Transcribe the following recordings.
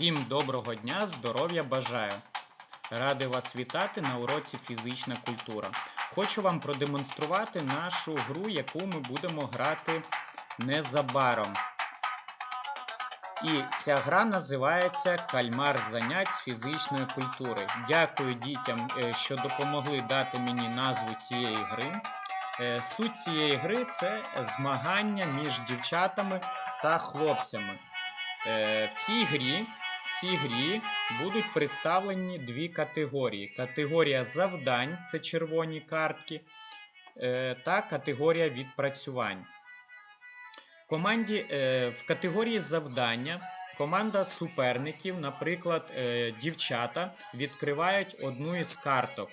Всім доброго дня, здоров'я бажаю! Радий вас вітати на уроці фізична культура. Хочу вам продемонструвати нашу гру, яку ми будемо грати незабаром. І ця гра називається Кальмар занять з фізичної культури. Дякую дітям, е, що допомогли дати мені назву цієї гри. Е, Суть цієї гри це змагання між дівчатами та хлопцями. Е, В цій грі, цій грі будуть представлені дві категорії: категорія завдань це червоні картки, е, та категорія відпрацювань. Команді е, в категорії завдання команда суперників, наприклад, е, дівчата, відкривають одну із карток.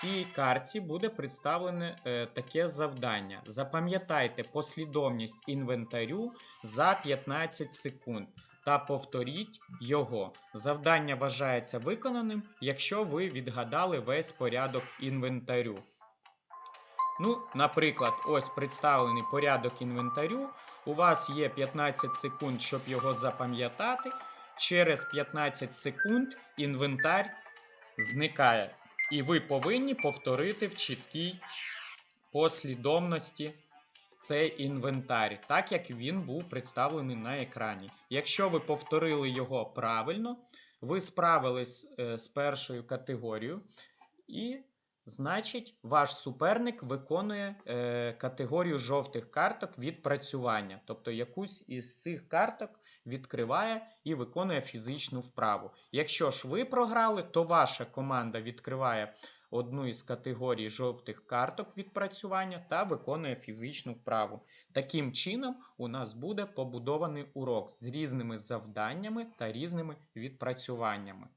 Цій картці буде представлене е, таке завдання. Запам'ятайте послідовність інвентарю за 15 секунд та повторіть його. Завдання вважається виконаним, якщо ви відгадали весь порядок інвентарю. Ну, наприклад, ось представлений порядок інвентарю. У вас є 15 секунд, щоб його запам'ятати. Через 15 секунд інвентар зникає. І ви повинні повторити в чіткій послідовності цей інвентар, так як він був представлений на екрані. Якщо ви повторили його правильно, ви справились е, з першою категорією, і значить ваш суперник виконує е, категорію жовтих карток відпрацювання. Тобто якусь із цих карток відкриває і виконує фізичну вправу. Якщо ж ви програли, то ваша команда відкриває одну із категорій жовтих карток відпрацювання та виконує фізичну вправу. Таким чином, у нас буде побудований урок з різними завданнями та різними відпрацюваннями.